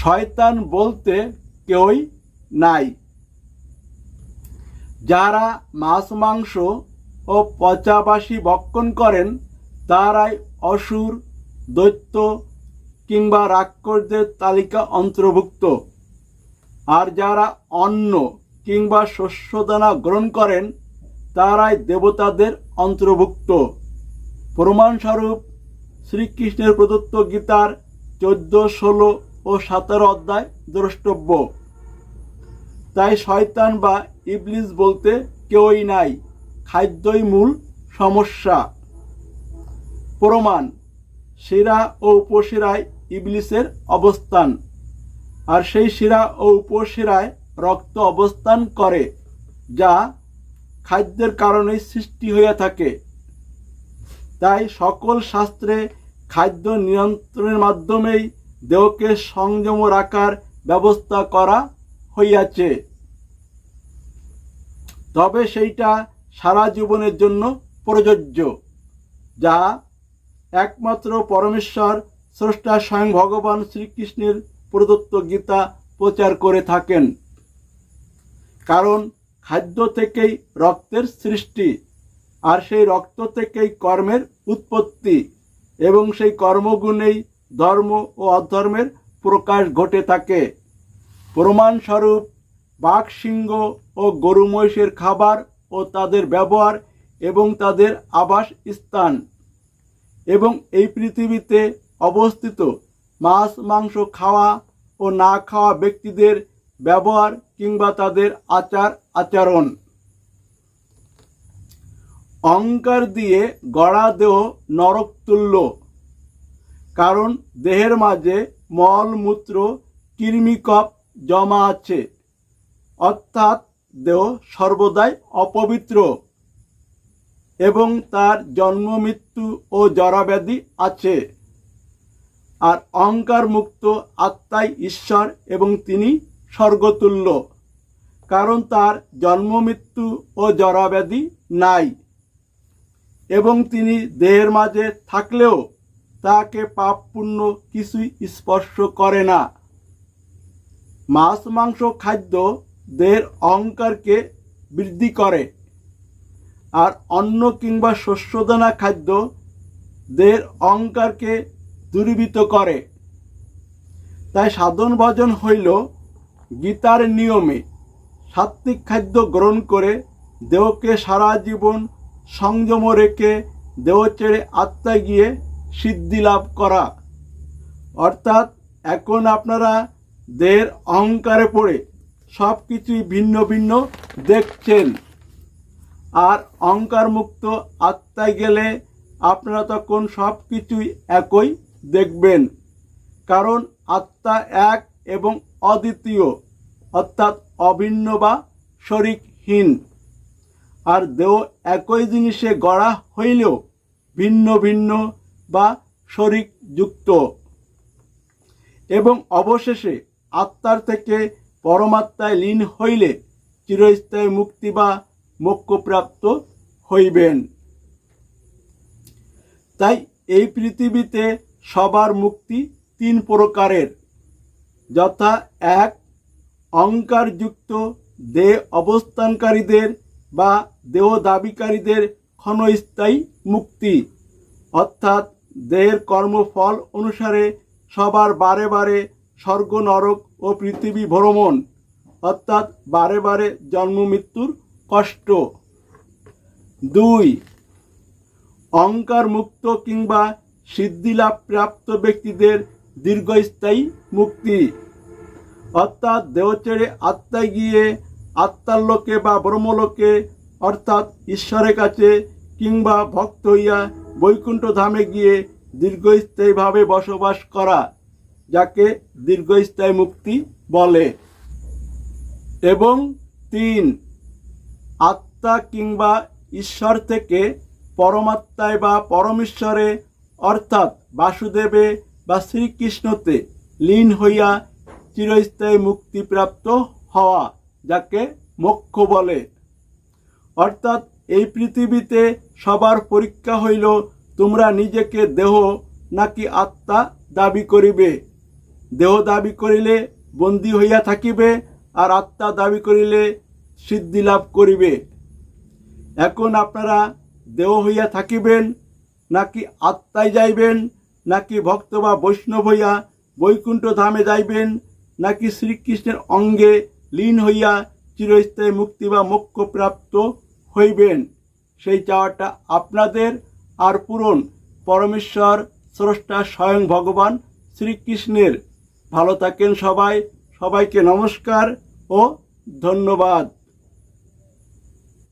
শয়তান বলতে কেউই নাই। যারা মাছ, মাংস ও পচাবাসি বক্ষণ করেন, তারাই অসুর, দৈত্য কিংবা রাক্ষসদের তালিকা অন্তর্ভুক্ত। আর যারা অন্ন কিংবা শস্যদানা গ্রহণ করেন, তারাই দেবতাদের অন্তর্ভুক্ত। প্রমাণস্বরূপ শ্রীকৃষ্ণের প্রদত্ত গীতার চোদ্দ, ষোলো ও সতেরো অধ্যায় দ্রষ্টব্য। তাই শয়তান বা ইবলিস বলতে কেউই নাই, খাদ্যই মূল সমস্যা। প্রমাণ, শিরা ও উপশিরায় ইবলিসের অবস্থান, আর সেই শিরা ও উপশিরায় রক্ত অবস্থান করে, যা খাদ্যের কারণে সৃষ্টি হইয়া থাকে। তাই সকল শাস্ত্রে খাদ্য নিয়ন্ত্রণের মাধ্যমেই দেহকে সংযম রাখার ব্যবস্থা করা হইয়াছে। তবে সেইটা সারা জীবনের জন্য প্রযোজ্য, যা একমাত্র পরমেশ্বর, স্রষ্টা স্বয়ং ভগবান শ্রীকৃষ্ণের প্রদত্ত গীতা প্রচার করে থাকেন। কারণ খাদ্য থেকেই রক্তের সৃষ্টি, আর সেই রক্ত থেকেই কর্মের উৎপত্তি, এবং সেই কর্মগুণেই ধর্ম ও অধর্মের প্রকাশ ঘটে থাকে। প্রমাণস্বরূপ বাঘ, সিংহ ও গরু মহিষের খাবার ও তাদের ব্যবহার এবং তাদের আবাস স্থান এবং এই পৃথিবীতে অবস্থিত মাছ, মাংস খাওয়া ও না খাওয়া ব্যক্তিদের ব্যবহার কিংবা তাদের আচার আচরণ। অহংকার দিয়ে গড়া দেহ নরক তুল্য কারণ দেহের মাঝে মল, মূত্র কৃমিকপ জমা আছে। অর্থাৎ দেহ সর্বদাই অপবিত্র এবং তার জন্ম, মৃত্যু ও জরাব্যাধি আছে। আর অহংকার মুক্ত আত্মাই ঈশ্বর এবং তিনি স্বর্গতুল্য। কারণ তার জন্ম, মৃত্যু ও জরাব্যাধি নাই। এবং তিনি দেহের মাঝে থাকলেও তাকে পাপ পুণ্য কিছুই স্পর্শ করে না। মাছ মাংস খাদ্য দেহের অহংকারকে বৃদ্ধি করে, আর অন্ন কিংবা শস্যদানা খাদ্য দেহের অহংকারকে দূরীভূত করে। তাই সাধন ভজন হইল গীতার নিয়মে সাত্বিক খাদ্য গ্রহণ করে দেহকে সারা জীবন সংযম রেখে দেহ ছেড়ে আত্মায় গিয়ে সিদ্ধি লাভ করা। অর্থাৎ এখন আপনারা দেহের অহংকারে পড়ে সব কিছুই ভিন্ন ভিন্ন দেখছেন। আর অহংকার মুক্ত আত্মায় গেলে আপনারা তখন সব কিছুই একই দেখবেন। কারণ আত্মা এক এবং অদ্বিতীয়, অর্থাৎ অভিন্ন বা শরিকহীন। আর দেহ একই জিনিসে গড়া হইলেও ভিন্ন ভিন্ন বা শরিক যুক্ত এবং অবশেষে আত্মার থেকে পরমাত্মায় লীন হইলে চিরস্থায়ী মুক্তি বা মোক্ষপ্রাপ্ত হইবেন। তাই এই পৃথিবীতে সবার মুক্তি তিন প্রকারের, যথা এক, অহংকারযুক্ত দেহ অবস্থানকারীদের বা দেহ দাবিকারীদের ক্ষণস্থায়ী মুক্তি, অর্থাৎ দেহের কর্মফল অনুসারে সবার বারে বারে স্বর্গ, নরক ও পৃথিবী ভ্রমণ, অর্থাৎ বারে বারে জন্ম, মৃত্যুর কষ্ট। দুই অহংকার মুক্ত কিংবা সিদ্ধিলাভ প্রাপ্ত ব্যক্তিদের দীর্ঘস্থায়ী মুক্তি, অর্থাৎ দেহ ছেড়ে আত্মায় গিয়ে আত্মার লোকে বা ব্রহ্মলোকে, অর্থাৎ ঈশ্বরের কাছে কিংবা ভক্ত হইয়া বৈকুণ্ঠ ধামে গিয়ে দীর্ঘস্থায়ীভাবে বসবাস করা, যাকে দীর্ঘস্থায়ী মুক্তি বলে। এবং তিন, আত্মা কিংবা ঈশ্বর থেকে পরমাত্মায় বা পরমেশ্বরে, অর্থাৎ বাসুদেবে বা শ্রীকৃষ্ণতে লীন হইয়া চিরস্থায়ী মুক্তিপ্রাপ্ত হওয়া, যাকে মোক্ষ বলে। অর্থাৎ এই পৃথিবীতে সবার পরীক্ষা হইল, তোমরা নিজেকে দেহ নাকি আত্মা দাবি করিবে। দেহ দাবি করিলে বন্দী হইয়া থাকিবে আর আত্মা দাবি করিলে সিদ্ধি লাভ করিবে। এখন আপনারা দেহ হইয়া থাকিবেন, নাকি আত্মায় যাইবেন, নাকি ভক্ত বা বৈষ্ণব হইয়া বৈকুণ্ঠ ধামে যাইবেন, নাকি শ্রীকৃষ্ণের অঙ্গে লীন হইয়া চিরস্থায়ী মুক্তি বা মোক্ষ প্রাপ্ত হইবেন। সেই চাওয়াটা আপনাদের আর পূরণ। পরমেশ্বর, স্রষ্টা স্বয়ং ভগবান শ্রীকৃষ্ণের। ভালো থাকেন সবাই। সবাইকে নমস্কার ও ধন্যবাদ।